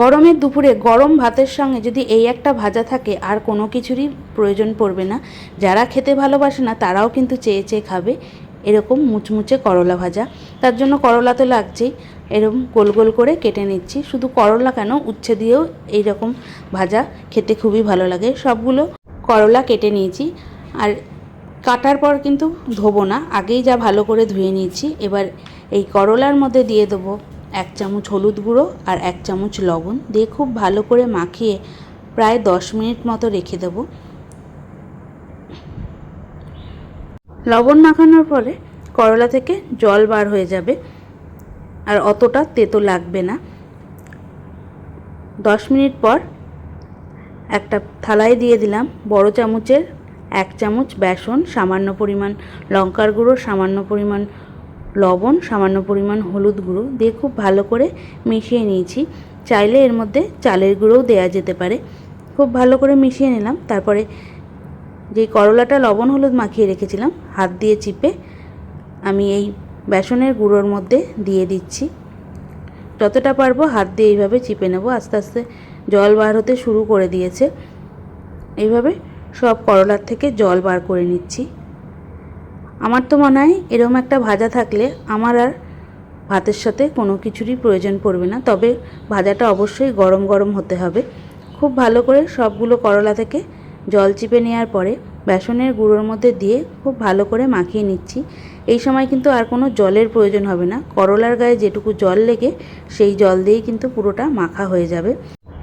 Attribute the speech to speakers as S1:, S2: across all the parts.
S1: গরমের দুপুরে গরম ভাতের সঙ্গে যদি এই একটা ভাজা থাকে, আর কোনো কিছুরই প্রয়োজন পড়বে না। যারা খেতে ভালোবাসে না, তারাও কিন্তু চেয়ে চেয়ে খাবে এরকম মুচমুচে করলা ভাজা। তার জন্য করলা তো লাগছেই। এরকম গোল গোল করে কেটে নিচ্ছি। শুধু করলা কেন, উচ্ছে দিয়েও এইরকম ভাজা খেতে খুবই ভালো লাগে। সবগুলো করলা কেটে নিয়েছি। আর কাটার পর কিন্তু ধোবো না। আগেই যা ভালো করে ধুয়ে নিয়েছি। এবার এই করলার মধ্যে দিয়ে দেবো এক চামচ হলুদ গুঁড়ো আর এক চামচ লবণ দিয়ে খুব ভালো করে মাখিয়ে প্রায় দশ মিনিট মতো রেখে দেবো। লবণ মাখানোর পরে করলা থেকে জল বার হয়ে যাবে আর অতটা তেতো লাগবে না। দশ মিনিট পর একটা থালায় দিয়ে দিলাম বড় চামচের এক চামচ বেসন, সামান্য পরিমাণ লঙ্কার গুঁড়ো, সামান্য পরিমাণ লবণ, সামান্য পরিমাণ হলুদ গুঁড়ো দিয়ে খুব ভালো করে মিশিয়ে নিয়েছি। চাইলে এর মধ্যে চালের গুঁড়োও দেওয়া যেতে পারে। খুব ভালো করে মিশিয়ে নিলাম। তারপরে যে করলাটা লবণ হলুদ মাখিয়ে রেখেছিলাম, হাত দিয়ে চিপে আমি এই বেসনের গুঁড়োর মধ্যে দিয়ে দিচ্ছি। যতটা পারব হাত দিয়ে এইভাবে চিপে নেব। আস্তে আস্তে জল বার হতে শুরু করে দিয়েছে। এইভাবে সব করলার থেকে জল বার করে নিচ্ছি। আমার তো মনে হয় এরকম একটা ভাজা থাকলে আমার আর ভাতের সাথে কোনো কিছুরই প্রয়োজন পড়বে না। তবে ভাজাটা অবশ্যই গরম গরম হতে হবে। খুব ভালো করে সবগুলো করলা থেকে জল চিপে নেওয়ার পরে বেসনের গুঁড়োর মধ্যে দিয়ে খুব ভালো করে মাখিয়ে নিচ্ছি। এই সময় কিন্তু আর কোনো জলের প্রয়োজন হবে না। করলার গায়ে যেটুকু জল লেগে সেই জল দিয়েই কিন্তু পুরোটা মাখা হয়ে যাবে।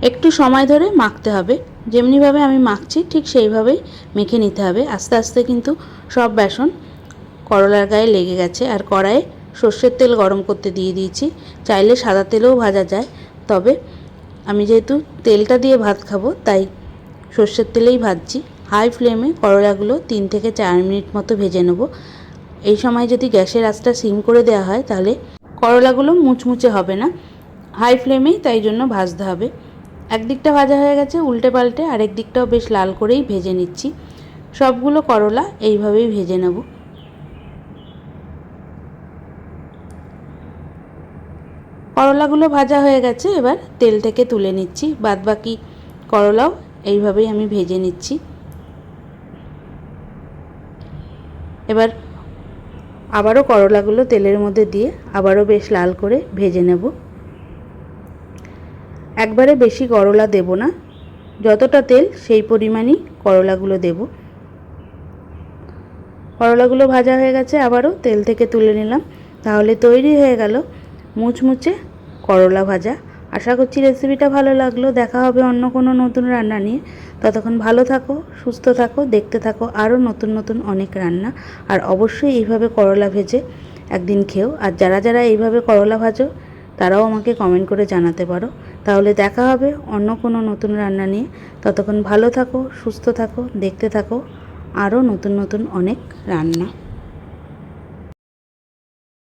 S1: একটু সময় ধরে মাখতে হবে। যেমনিভাবে আমি মাখছি, ঠিক সেইভাবেই মেখে নিতে হবে। আস্তে আস্তে কিন্তু সব বেসন করলার গায়ে লেগে গেছে আর কড়াইয়ে সর্ষের তেল গরম করতে দিয়ে দিয়েছি। চাইলে সাদা তেলেও ভাজা যায়। তবে আমি যেহেতু তেলটা দিয়ে ভাত খাব, তাই সর্ষের তেলেই ভাজছি। হাই ফ্লেমে করলাগুলো তিন থেকে চার মিনিট মতো ভেজে নেব। এই সময় যদি গ্যাসের আঁচটা সিম করে দেওয়া হয়, তাহলে করলাগুলো মুচমুচে হবে না। হাই ফ্লেমেই তাই জন্য ভাজতে হবে। একদিকটা ভাজা হয়ে গেছে, উল্টে পাল্টে আরেক দিকটাও বেশ লাল করেই ভেজে নিচ্ছি। সবগুলো করলা এইভাবেই ভেজে নেব। করলাগুলো ভাজা হয়ে গেছে, এবার তেল থেকে তুলে নিচ্ছি। বাদবাকি করলাও এইভাবেই আমি ভেজে নিচ্ছি। এবার আবারও করলাগুলো তেলের মধ্যে দিয়ে আবারও বেশ লাল করে ভেজে নেব। একবারে বেশি করলা দেব না, যতটা তেল সেই পরিমাণই করলাগুলো দেব। করলাগুলো ভাজা হয়ে গেছে, আবারও তেল থেকে তুলে নিলাম। তাহলে তৈরি হয়ে গেল মুচমুচে করলা ভাজা। আশা করছি রেসিপিটা ভালো লাগল। দেখা হবে অন্য কোনো নতুন রান্না নিয়ে। ততক্ষণ ভালো থাকো, সুস্থ থাকো, দেখতে থাকো আরও নতুন নতুন অনেক রান্না। আর অবশ্যই এইভাবে করলা ভেজে একদিন খেও। আর যারা যারা এইভাবে করলা ভাজো, তারাও আমাকে কমেন্ট করে জানাতে পারো। তাহলে দেখা হবে অন্য কোনো নতুন রান্না নিয়ে। ততক্ষণ ভালো থাকো, সুস্থ থাকো, দেখতে থাকো আরও নতুন নতুন অনেক রান্না।